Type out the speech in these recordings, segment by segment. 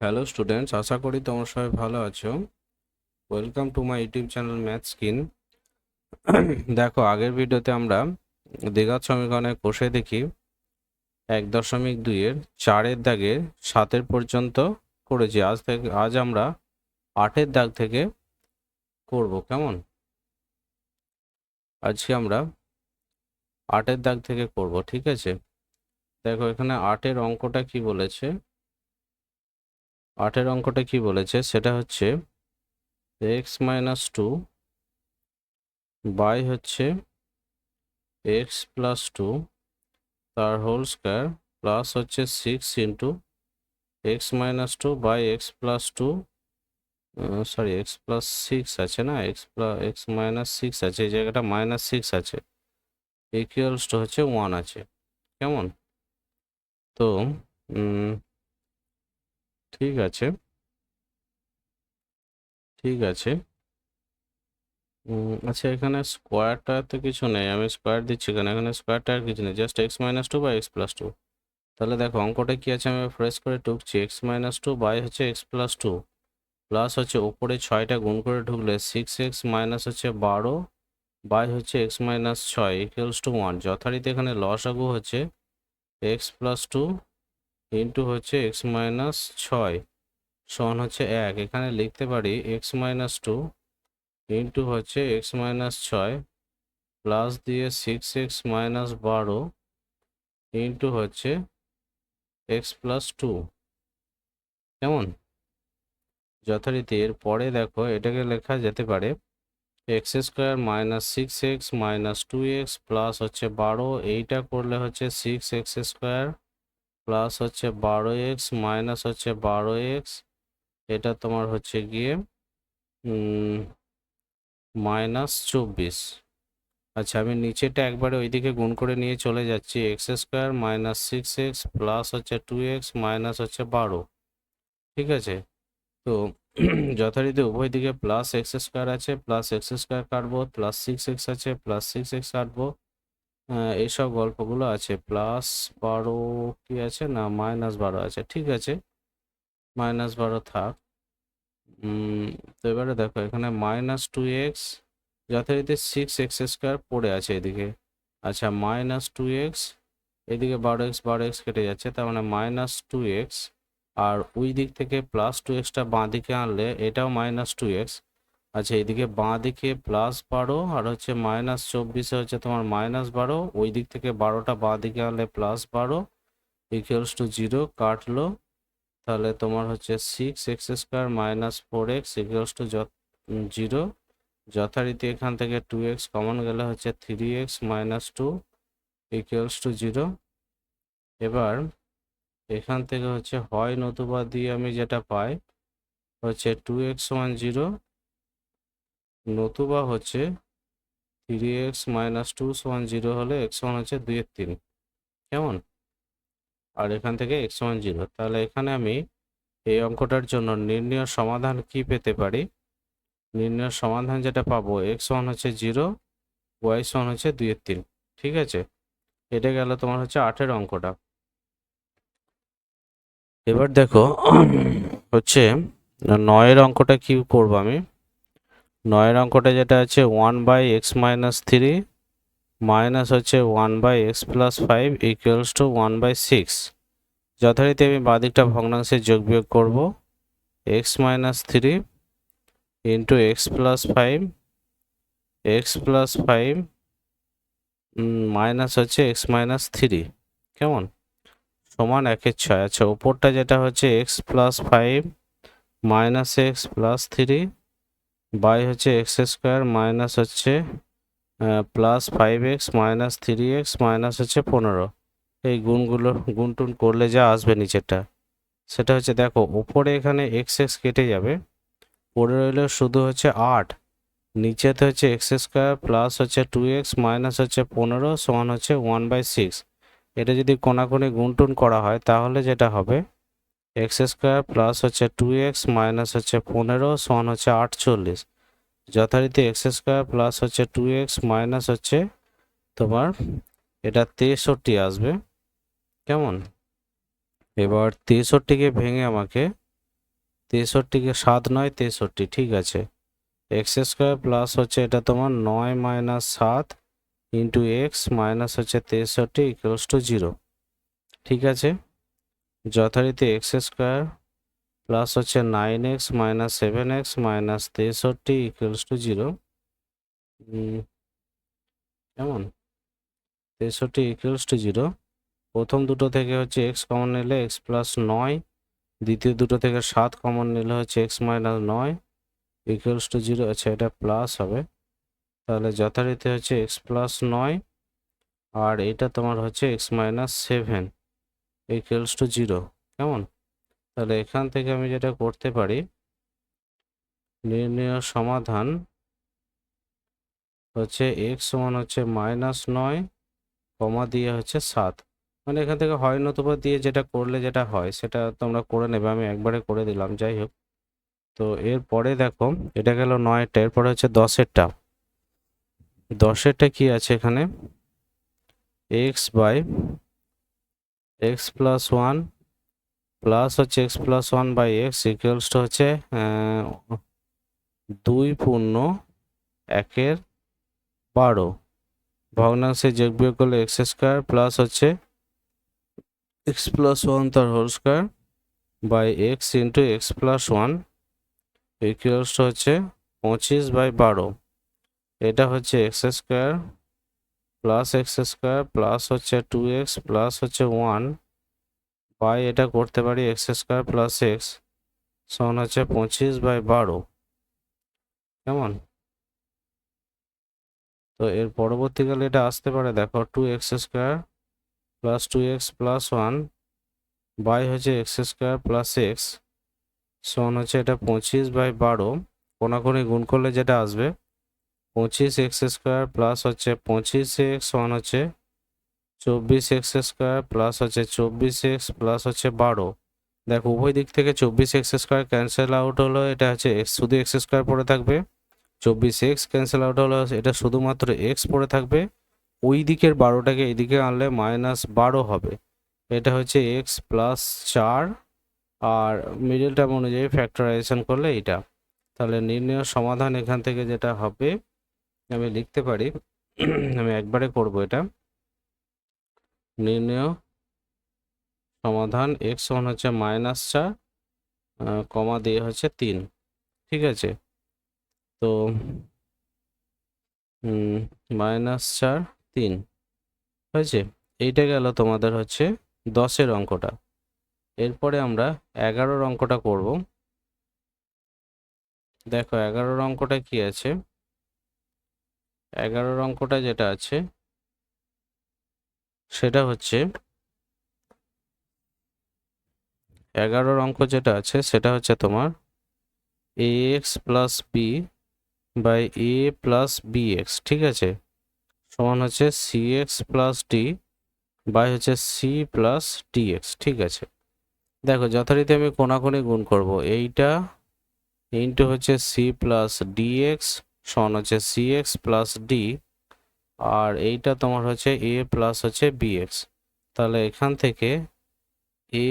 Hello students আশা করি তোমরা সবাই ভালো আছো। Welcome to my YouTube channel math skin দেখো, আগের ভিডিওতে আমরা দ্বিঘাত সমীকরণের কোষে দেখি, এক দশমিক দুইয়ের চারের দাগে সাতের পর্যন্ত করেছি। আজ থেকে, আজ আমরা আটের দাগ থেকে করব, কেমন? আজকে আমরা আটের দাগ থেকে করব, ঠিক আছে? দেখো, এখানে আটের অঙ্কটা কি বলেছে? আটের অঙ্কটা কি বলেছে? সেটা হচ্ছে এক্স মাইনাস টু বাই হচ্ছে এক্স প্লাস টু তার হোল স্কোয়ার প্লাস হচ্ছে six into x minus two by x plus two sorry x plus six আছে না? X plus x minus six আছে, এই জায়গাটা মাইনাস সিক্স আছে ইকুয়ালস টু হচ্ছে ওয়ান আছে, কেমন? তো ঠিক আছে। ঠিক আছে। আচ্ছা এখানে স্কোয়ারটা তো কিছু নেই, আমি স্কোয়ার দিচ্ছি কেন? এখানে স্কোয়ারটা আর কিছু নেই just x minus two by x plus two তাহলে দেখো, অঙ্কটা কি আছে? আমি ফ্রেশ করে টুকছি এক্স মাইনাস টু বাই হচ্ছে এক্স প্লাস টু প্লাস হচ্ছে ওপরে ছয়টা গুণ করে ঢুকলে সিক্স এক্স মাইনাস হচ্ছে বারো বাই হচ্ছে এক্স মাইনাস ছয় ইকুয়ালস টু ওয়ান যথারীতি এখানে লসাগু হচ্ছে এক্স প্লাস টু ইন্টু হচ্ছে এক্স মাইনাস ছয়, সমান হচ্ছে এক। এখানে লিখতে পারি এক্স মাইনাস টু ইন্টু হচ্ছে এক্স মাইনাস ছয় প্লাস দিয়ে সিক্স এক্স মাইনাস বারো ইন্টু হচ্ছে এক্স প্লাস টু। কেমন? যথারীতি এর পরে দেখো এটাকে লেখা যেতে পারে x square minus six x minus two x plus হচ্ছে বারো। এইটা করলে হচ্ছে সিক্স এক্স স্কোয়ার প্লাস হচ্ছে বারো এক্স মাইনাস হচ্ছে বারো এক্স এটা তোমার হচ্ছে গিয়ে মাইনাস চব্বিশ। আচ্ছা আমি নিচেটা একবারে ওইদিকে গুণ করে নিয়ে চলে যাচ্ছি x square minus six x plus হচ্ছে টু এক্স মাইনাস হচ্ছে বারো। ঠিক আছে? তো যথারীতি উভয় দিকে প্লাস এক্স স্কোয়ার আছে প্লাস এক্স স্কোয়ার কাটবো প্লাস সিক্স এক্স আছে প্লাস সিক্স এক্স কাটবো। এইসব গল্পগুলো আছে। প্লাস বারো কি আছে? না মাইনাস বারো আছে। ঠিক আছে। মাইনাস বারো থাক। তো এবারে দেখো, এখানে মাইনাস টু এক্স যথারীতি সিক্স এক্স স্কোয়ার পড়ে আছে এদিকে। আচ্ছা মাইনাস টু এক্স এদিকে বারো এক্স বারো এক্স কেটে যাচ্ছে। তার মানে মাইনাস টু এক্স আর ওই দিক থেকে প্লাস টু এক্সটা বাঁ দিকে আনলে এটাও মাইনাস টু এক্স আচ্ছা এদিকে বাঁ দিকে প্লাস বারো, আর হচ্ছে মাইনাস চব্বিশে হচ্ছে তোমার মাইনাস বারো ওই দিক থেকে বারোটা বাঁ দিকে আনলে প্লাস বারো ইকুয়ালস টু জিরো কাটলো। তাহলে তোমার হচ্ছে six x square minus four x equals to zero যথারীতি এখান থেকে টু এক্স কমন গেলে হচ্ছে three x minus two equals to zero এবার এখান থেকে হচ্ছে হয় নতুবা দিয়ে আমি যেটা পাই, হচ্ছে টু এক্স ওয়ান জিরো নতুবা হচ্ছে three x minus two one zero হলে এক্স ওয়ান হচ্ছে দুইয়ের তিন। কেমন? আর এখান থেকে এক্স ওয়ান জিরো তাহলে এখানে আমি এই অঙ্কটার জন্য নির্ণয় সমাধান কি পেতে পারি? নির্ণয় সমাধান যেটা পাবো এক্স ওয়ান হচ্ছে জিরো ওয়াই ওয়ান হচ্ছে দুইয়ের তিন। ঠিক আছে? এটা গেল তোমার হচ্ছে আটের অঙ্কটা। এবার দেখো, হচ্ছে নয়ের অঙ্কটা কি করব আমি? নয়ের অঙ্কটা যেটা আছে one by x minus three minus হচ্ছে one by x plus five equals to one by six যথারীতি আমি বাদিকটা ভগ্নাংশে যোগ বিয়োগ করব। X minus three into x plus five x plus five minus হচ্ছে এক্স মাইনাস থ্রি কেমন? সমান একের ছয়। আচ্ছা ওপরটা যেটা হচ্ছে x plus five minus x plus three by হচ্ছে এক্স স্কোয়ার মাইনাস হচ্ছে plus five x minus three x minus হচ্ছে পনেরো। এই গুণগুলো গুণ টুন করলে যা আসবে নিচেরটা। সেটা হচ্ছে দেখো ওপরে এখানে এক্স এক্স কেটে যাবে পড়ে রইল শুধু হচ্ছে আট। নিচেতে হচ্ছে এক্স স্কোয়ার প্লাস হচ্ছে টু এক্স মাইনাস হচ্ছে পনেরো সমান হচ্ছে ওয়ান বাই সিক্স। এটা যদি কোনাকুনি গুণটুন করা হয়, তাহলে যেটা হবে? এক্স স্কোয়ার প্লাস হচ্ছে টু এক্স মাইনাস হচ্ছে পনেরো, সমান হচ্ছে আটচল্লিশ। যথারীতি এক্স স্কোয়ার প্লাস হচ্ছে টু এক্স মাইনাস হচ্ছে তোমার এটা তেষট্টি আসবে। কেমন? এবার তেষট্টিকে ভেঙে আমাকে তেষট্টিকে সাত নয়, তেষট্টি, ঠিক আছে। এক্স স্কোয়ার প্লাস হচ্ছে এটা তোমার নয় মাইনাস সাত ইন্টু এক্স মাইনাস হচ্ছে তেষট্টি ইকুয়ালস টু জিরো ঠিক আছে? যথারীতি এক্স স্কোয়ার প্লাস হচ্ছে nine x minus seven x minus তেষট্টি ইকুয়ালস টু জিরো। কেমন? তেষট্টি ইকুয়ালস টু জিরো। প্রথম দুটো থেকে হচ্ছে এক্স কমন নিলে এক্স প্লাস নয়। দ্বিতীয় দুটো থেকে সাত কমন নিলে হচ্ছে এক্স মাইনাস নয় ইকুয়ালস টু জিরো। আচ্ছা এটা প্লাস হবে। তাহলে যথারীতি হচ্ছে এক্স প্লাস নয় আর এটা তোমার হচ্ছে x minus seven. Equals to zero কেমন? তাহলে এখান থেকে আমি যেটা করতে পারি, নির্ণয় সমাধান হচ্ছে এক্স সমান হচ্ছে মাইনাস নয়, কমা দিয়ে হচ্ছে সাত। মানে এখান থেকে হয় নতুবা দিয়ে যেটা করলে যেটা হয়, সেটা তোমরা করে নেবে, আমি একবারে করে দিলাম, যাই হোক। তো এরপরে দেখো, এটা গেল নয়টা, এরপরে হচ্ছে দশেরটা। দশেরটা কি আছে এখানে? X by x plus one plus হচ্ছে x plus one by x equals to হচ্ছে দুই পূর্ণ একের বারো। ভগ্নাংশে যোগ বিয়োগ করলে এক্স স্কোয়ার প্লাস হচ্ছে এক্স প্লাস ওয়ান তার whole square by x into x plus one equals to হচ্ছে পঁচিশ বাই বারো। এটা হচ্ছে x square plus x square plus হচ্ছে টু এক্স প্লাস হচ্ছে ওয়ান বাই এটা করতে পারি এক্স স্কোয়ার প্লাস এক্স সমান হচ্ছে পঁচিশ বাই বারো। কেমন? তো এর পরবর্তীকালে এটা আসতে পারে, দেখো two x square plus two x plus one by হচ্ছে এক্স স্কোয়ার প্লাস এক্স সমান হচ্ছে এটা পঁচিশ বাই বারো। কোনাকুনি গুণ করলে যেটা আসবে পঁচিশ এক্স স্কোয়ার প্লাস হচ্ছে পঁচিশ এক্স, ওয়ান হচ্ছে চব্বিশ এক্স স্কোয়ার প্লাস হচ্ছে চব্বিশ এক্স প্লাস হচ্ছে বারো। দেখো, উভয় দিক থেকে চব্বিশ এক্স স্কোয়ার ক্যান্সেল আউট হলো, এটা হচ্ছে এক্স, শুধু এক্স স্কোয়ার পড়ে থাকবে। চব্বিশ এক্স ক্যান্সেল আউট হলো, এটা শুধুমাত্র এক্স পড়ে থাকবে। ওই দিকের বারোটাকে এইদিকে আনলে মাইনাস বারো হবে। এটা হচ্ছে এক্স প্লাস চার, আর মিডল টার্ম অনুযায়ী ফ্যাক্টরাইজেশন করলে এটা তাহলে নির্ণয় সমাধান এখান থেকে যেটা হবে আমি লিখতে পারি। আমি একবারে করব এটা। নির্ণয় সমাধান এক্স ওয়ান হচ্ছে মাইনাস চার কমা দিয়ে হচ্ছে তিন। ঠিক আছে? তো মাইনাস চার, তিন। হয়েছে? এইটা গেল তোমাদের হচ্ছে দশের অঙ্কটা। এরপরে আমরা এগারোর অঙ্কটা করব। দেখো, এগারোর অঙ্কটা কি আছে? এগারোর অঙ্কটা যেটা আছে, সেটা হচ্ছে এগারোর অঙ্ক যেটা আছে, সেটা হচ্ছে তোমার a x plus b by a plus b x ঠিক আছে? সমান হচ্ছে c x plus d by হচ্ছে সি প্লাস ডি এক্স ঠিক আছে? দেখো, যথারীতি আমি কোনাকুনি গুণ করব। এইটা ইন্টু হচ্ছে সি প্লাস ডি এক্স সমান হচ্ছে সি এক্স প্লাস ডি আর এইটা তোমার হচ্ছে এ প্লাস হচ্ছে বি এক্স তাহলে এখান থেকে এ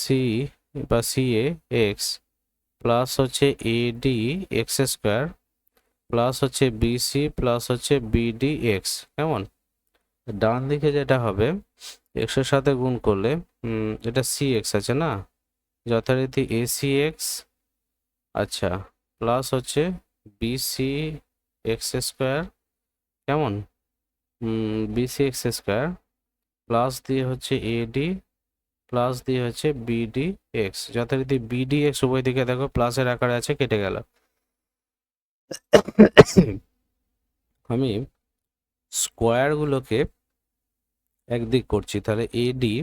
সি বা সি এ এক্স প্লাস হচ্ছে a d x square plus হচ্ছে বিসি প্লাস হচ্ছে বিডি এক্স কেমন? ডান দিকে যেটা হবে এক্সের সাথে গুণ করলে এটা সি এক্স আছে না? যথারীতি এসি এক্স আচ্ছা। প্লাস হচ্ছে বিসি এক্স স্কোয়ার কেমন? বিসি এক্স স্কোয়ার প্লাস দিয়ে হচ্ছে এডি প্লাস দিয়ে হচ্ছে বিডি এক্স যথারীতি বিডি এক্স উভয় দিকে দেখো, প্লাসের আকারে আছে, কেটে গেল। আমি স্কোয়ারগুলোকে একদিক করছি, তাহলে এডি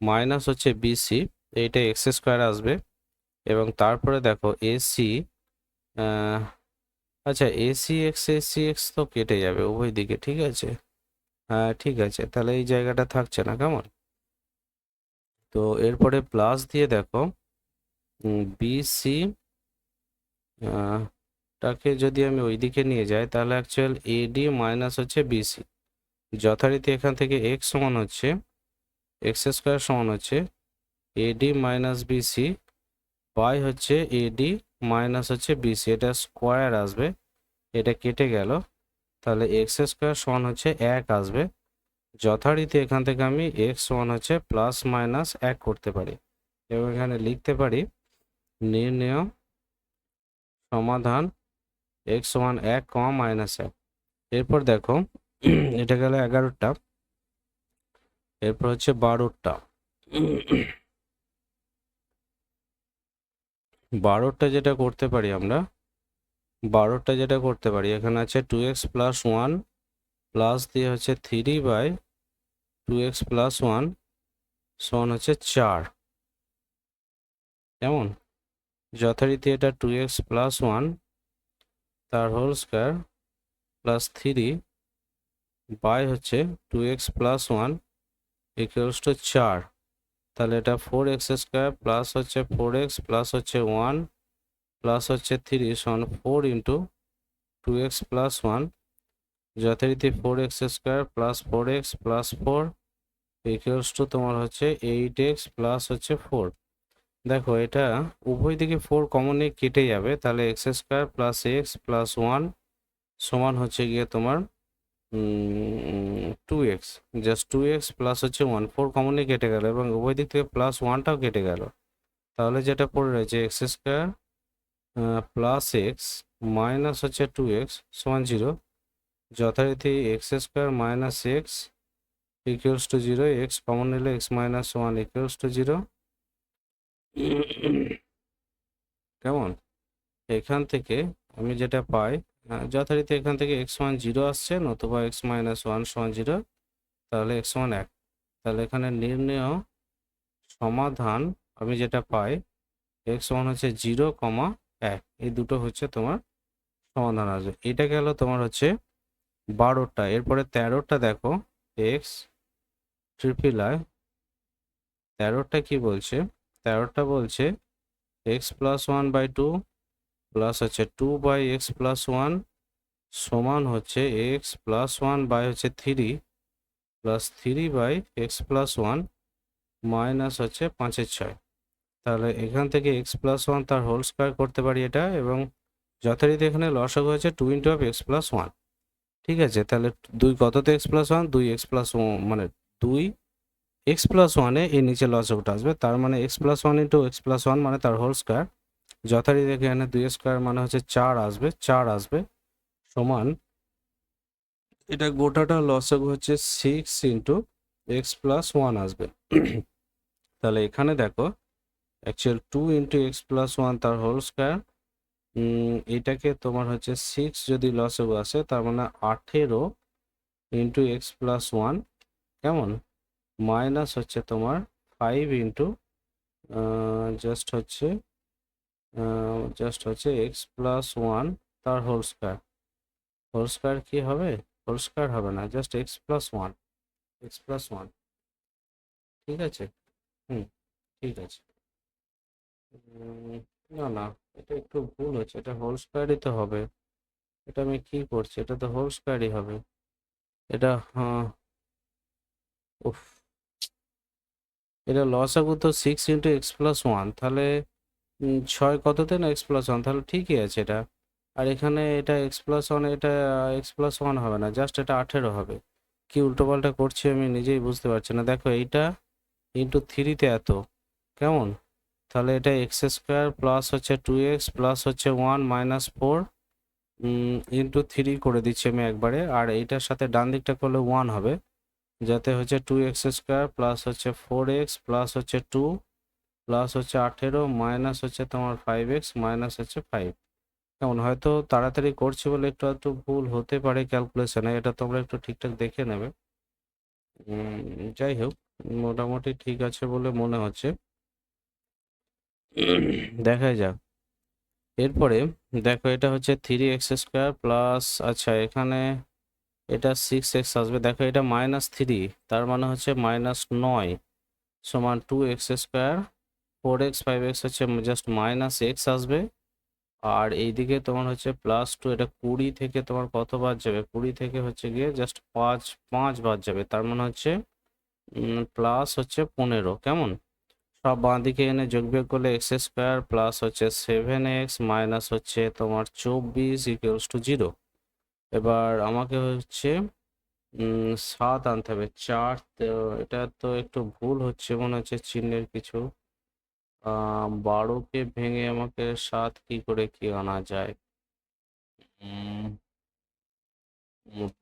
মাইনাস হচ্ছে বিসি এইটা এক্স স্কোয়ার আসবে। এবং তারপরে দেখো এসি আচ্ছা এসি এক্স এসি এক্স তো কেটে যাবে উভয় দিকে, ঠিক আছে? হ্যাঁ ঠিক আছে, তাহলে এই জায়গাটা থাকছে না, কেমন? তো এরপরে প্লাস দিয়ে দেখো বিসি টাকে যদি আমি ওই দিকে নিয়ে যাই, তাহলে অ্যাকচুয়াল এডি মাইনাস হচ্ছে বিসি যথারীতি এখান থেকে এক্স সমান হচ্ছে এক্স স্কোয়ার সমান হচ্ছে এডি মাইনাস বিসি বাই হচ্ছে এডি মাইনাস হচ্ছে বিসি, এটা স্কোয়ার আসবে, এটা কেটে গেল, তাহলে এক্স স্কোয়ার সমান হচ্ছে এক আসবে, যথারীতি এখান থেকে আমি এক্স সমান হচ্ছে প্লাস মাইনাস এক করতে পারি, এবং এখানে লিখতে পারি নির্ণয় সমাধান এক্স সমান এক কমা মাইনাস এক, এরপর দেখো এটা গেল এগারোটা, এরপর হচ্ছে বারোটা বারোটা যেটা করতে পারি আমরা, বারোটা যেটা করতে পারি, এখানে আছে two x plus one plus দিয়ে হচ্ছে three by two x plus one সমান হচ্ছে চার। কেমন? যথারীতি এটা টু এক্স প্লাস ওয়ান তার whole square plus three by হচ্ছে two x plus one equals to চার। তাহলে এটা ফোর এক্স স্কোয়ার প্লাস হচ্ছে ফোর এক্স প্লাস হচ্ছে ওয়ান প্লাস হচ্ছে থ্রি সমান four into two x plus one যথারীতি four x square plus four x plus four equals to তোমার হচ্ছে এইট এক্স প্লাস হচ্ছে ফোর দেখো এটা উভয় দিকে ফোর কমনে কেটে যাবে, তাহলে x square plus x plus one সমান হচ্ছে গিয়ে তোমার two x just two x plus হচ্ছে ওয়ান ফোর কমনই কেটে গেল এবং উভয় দিক থেকে প্লাস ওয়ানটাও কেটে গেল। তাহলে যেটা পড়ে রয়েছে x square plus x minus হচ্ছে টু এক্স সমান জিরো যথারীতি x square minus x equals to zero x common নিলে x minus one equals to zero কেমন? এখান থেকে আমি যেটা পাই যথারীতি এখান থেকে এক্স ওয়ান জিরো আসছে, নতুবা এক্স মাইনাস ওয়ান সমান জিরো তাহলে এক্স ওয়ান এক। তাহলে এখানে নির্ণয় সমাধান আমি যেটা পাই এক্স ওয়ান হচ্ছে জিরো কমা এক। এই দুটো হচ্ছে তোমার সমাধান আসবে। এটা গেল তোমার হচ্ছে বারোটা। এরপরে তেরোটা দেখো এক্স ট্রিপল আই তেরোটা কি বলছে? তেরোটা বলছে x plus one by two plus হচ্ছে two by x plus one সমান হচ্ছে এক্স প্লাস ওয়ান বাই হচ্ছে three plus three by x plus one minus হচ্ছে পাঁচের ছয় তাহলে এখান থেকে এক্স প্লাস ওয়ান তার হোল স্কোয়ার করতে পারি এটা এবং যথারীতি এখানে লসাগু হচ্ছে two into of x plus one ঠিক আছে তাহলে দুই কততে এক্স প্লাস ওয়ান দুই এক্স প্লাস মানে দুই এক্স প্লাস ওয়ানে এই নিচে লসাগুটা আসবে তার মানে x plus one into x plus one মানে তার হোল স্কোয়ার যথারীতি এখানে দুই স্কোয়ার মানে হচ্ছে চার আসবে চার আসবে সমান এটা গোটাটা লসাগু হচ্ছে six into x plus one আসবে। তাহলে এখানে দেখো actual two into x plus one তার হোল স্কোয়ার এটাকে তোমার হচ্ছে সিক্স যদি লসাগু আসে তার মানে আঠেরো ইন্টু এক্স প্লাস ওয়ান কেমন? মাইনাস হচ্ছে তোমার ফাইভ ইন্টু জাস্ট হচ্ছে জাস্ট হচ্ছে এক্স প্লাস ওয়ান তার হোল স্কোয়ার হোল স্কোয়ার কি হবে? হোল স্কোয়ার হবে না just x plus one x plus one ঠিক আছে? হুম, ঠিক আছে। না না, এটা একটু ভুল হচ্ছে, এটা হোল স্কোয়ারই তো হবে। এটা আমি কি করছি? এটা তো হোল স্কোয়ারই হবে। এটা হ্যাঁ উফ। এটা লসাগু তো six into x plus one তাহলে ছয় কততে না এক্স প্লাস ওয়ান তাহলে ঠিকই আছে এটা। আর এখানে এটা এক্স প্লাস ওয়ান এটা এক্স প্লাস ওয়ান হবে না জাস্ট এটা আঠেরো হবে। কি উল্টোপাল্টা করছি আমি নিজেই বুঝতে পারছি না। দেখো এইটা ইন্টু থ্রিতে এত, কেমন? তাহলে এটা এক্স স্কোয়ার প্লাস হচ্ছে টু এক্স প্লাস হচ্ছে one minus four into three করে দিচ্ছি আমি একবারে। আর এইটার সাথে ডান দিকটা করলে ওয়ান হবে, যাতে হচ্ছে টু এক্স স্কোয়ার প্লাস হচ্ছে ফোর এক্স প্লাস হচ্ছে টু প্লাস হচ্ছে আঠেরো মাইনাস হচ্ছে তোমার ফাইভ এক্স মাইনাস হচ্ছে ফাইভ কেমন? হয়তো তাড়াতাড়ি করছি বলে একটু একটু ভুল হতে পারে ক্যালকুলেশনে এটা তোমরা একটু ঠিকঠাক দেখে নেবে। যাই হোক, মোটামুটি ঠিক আছে বলে মনে হচ্ছে। দেখা যাক। এরপরে দেখো, এটা হচ্ছে থ্রি এক্স স্কোয়ার প্লাস আচ্ছা এখানে এটা সিক্স এক্স আসবে। দেখো, এটা মাইনাস থ্রি তার মানে হচ্ছে মাইনাস নয়, সমান two x square four x five x হচ্ছে জাস্ট মাইনাস এক্স আসবে। আর এইদিকে তোমার হচ্ছে প্লাস টু এটা কুড়ি থেকে তোমার কত বাদ যাবে? কুড়ি থেকে হচ্ছে গিয়ে জাস্ট পাঁচ পাঁচ বাদ যাবে। তার মানে হচ্ছে প্লাস হচ্ছে পনেরো, কেমন? সব বাঁ দিকে এনে যোগ বিয়োগ করলে এক্স স্কোয়ার প্লাস হচ্ছে সেভেন এক্স মাইনাস হচ্ছে তোমার চব্বিশ ইকুয়ালস টু জিরো এবার আমাকে হচ্ছে সাত আনতে হবে। চার এটা তো একটু ভুল হচ্ছে, মনে হচ্ছে চিহ্নের কিছু। বারোকে ভেঙে আমাকে সাত কি করে কি আনা যায়?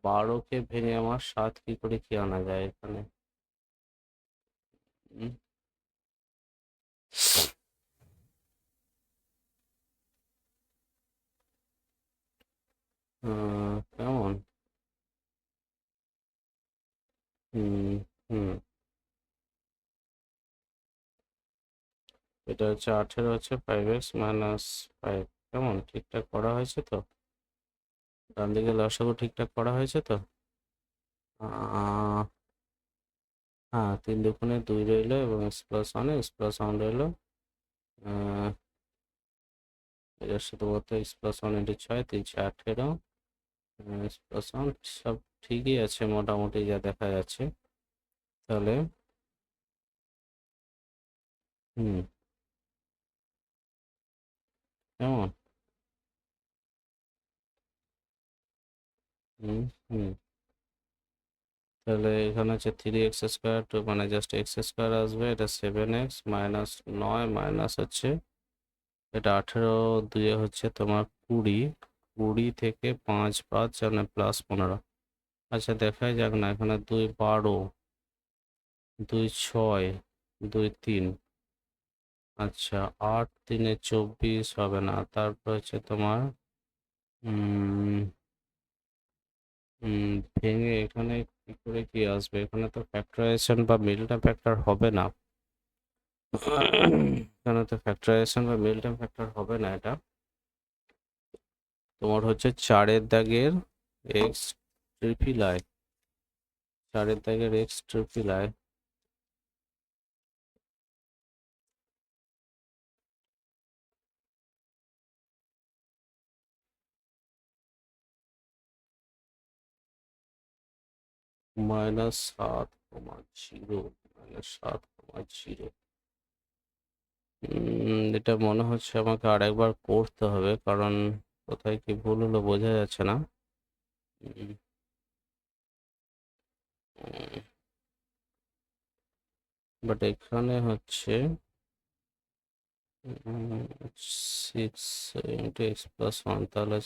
বারোকে ভেঙে আমার সাত কি করে কি আনা যায় এখানে? কেমন? হুম হুম। এটা হচ্ছে আঠেরো হচ্ছে ফাইভ এক্স মাইনাস ফাইভ কেমন? ঠিকঠাক করা হয়েছে তো? ডান দিকে লসাগু ঠিকঠাক করা হয়েছে তো? হ্যাঁ তিন দুগুণে দুই রইল এবং x plus one x plus one রইল। এটা শুধুমাত্র এক্স প্লাস ওয়ান ইন্টু ছয়, তিন ছয় আঠেরো। এক্স প্লাস ওয়ান সব ঠিকই আছে মোটামুটি যা দেখা যাচ্ছে। তাহলে, হুম। কেমন হুম হুম তাহলে এখানে হচ্ছে থ্রি এক্স স্কোয়ার টু মানে জাস্ট এক্স স্কোয়ার আসবে, এটা সেভেন এক্স মাইনাস নয় মাইনাস হচ্ছে, এটা আঠেরো, দুয়ে হচ্ছে তোমার কুড়ি কুড়ি থেকে পাঁচ পাঁচ মানে প্লাস পনেরো। আচ্ছা দেখাই যাক না, এখানে দুই বারো, দুই ছয়, দুই তিন। আচ্ছা আট তিনে চব্বিশ হবে না। তারপর হচ্ছে তোমার ভেঙে এখানে কি করে কি আসবে? এখানে তো ফ্যাক্টরাইজেশন বা মিডল ফ্যাক্টর হবে না। এখানে তো ফ্যাক্টরাইজেশন বা মিডল টার্ম ফ্যাক্টর হবে না এটা। তোমার হচ্ছে চারের দাগের এক্স ট্রিপল আই চারের দাগের এক্স ট্রিপল আই মাইনাস সাত কমা জিরো, মাইনাস সাত কমা জিরো। এটা মনে হচ্ছে আমাকে আরেকবার করতে হবে, কারণ কোথায় কি ভুল হলো বোঝা যাচ্ছে না। বাট এখানে হচ্ছে six into x plus one তাহলে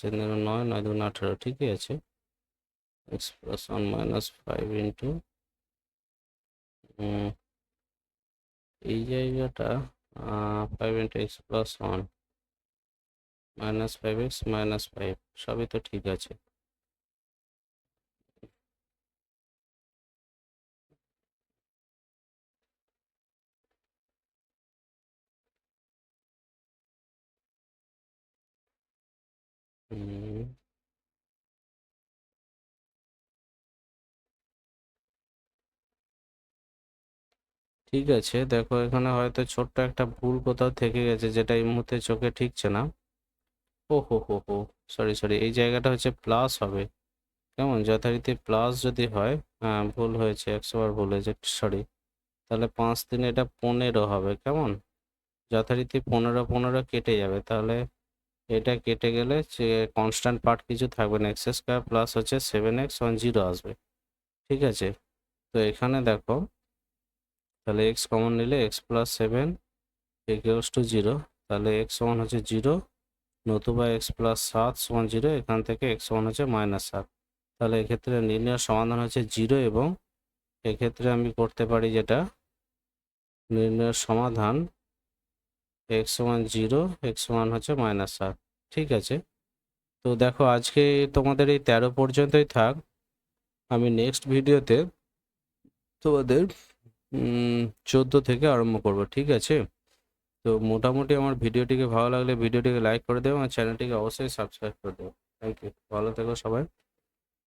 নয় নয় দুগুণ আঠারো, ঠিকই আছে। X plus one minus five into এই জায়গাটা five into x plus one minus five x minus five, সবই তো ঠিক আছে। হুম ঠিক আছে। দেখো, এখানে হয়তো ছোট্ট একটা ভুল কোথাও থেকে গেছে, যেটা এই মুহূর্তে চোখে ঠিকছে না। ও হো হো হো সরি সরি এই জায়গাটা হচ্ছে প্লাস হবে। কেমন? যথারীতি প্লাস যদি হয় হ্যাঁ ভুল হয়েছে, একশো বার ভুল হয়েছে সরি তাহলে পাঁচ দিনে এটা পনেরো হবে, কেমন? যথারীতি পনেরো পনেরো কেটে যাবে, তাহলে এটা কেটে গেলে যে কনস্ট্যান্ট পার্ট কিছু থাকবে না এক্স স্কোয়ার প্লাস হচ্ছে সেভেন এক্স ওয়ান জিরো আসবে। ঠিক আছে? তো এখানে দেখো তাহলে এক্স কমন নিলে x plus seven equals to zero তাহলে এক্স ওয়ান হচ্ছে জিরো নতুবা এক্স প্লাস সাত সমান জিরো এখান থেকে এক্স ওয়ান হচ্ছে মাইনাস সাত। তাহলে এক্ষেত্রে নির্ণয়ের সমাধান হচ্ছে জিরো এবং এক্ষেত্রে আমি করতে পারি যেটা, নির্ণয়ের সমাধান x one zero x one হচ্ছে মাইনাস সাত। ঠিক আছে? তো দেখো, আজকে তোমাদের এই তেরো পর্যন্তই থাক। আমি নেক্সট ভিডিওতে তোমাদের চোদ্দ থেকে আরম্ভ করব, ঠিক আছে? তো মোটামুটি আমার ভিডিওটিকে ভালো লাগলে ভিডিওটিকে লাইক করে দেবো আর চ্যানেলটিকে অবশ্যই সাবস্ক্রাইব করে দেবো থ্যাংক ইউ ভালো থেকো সবাই।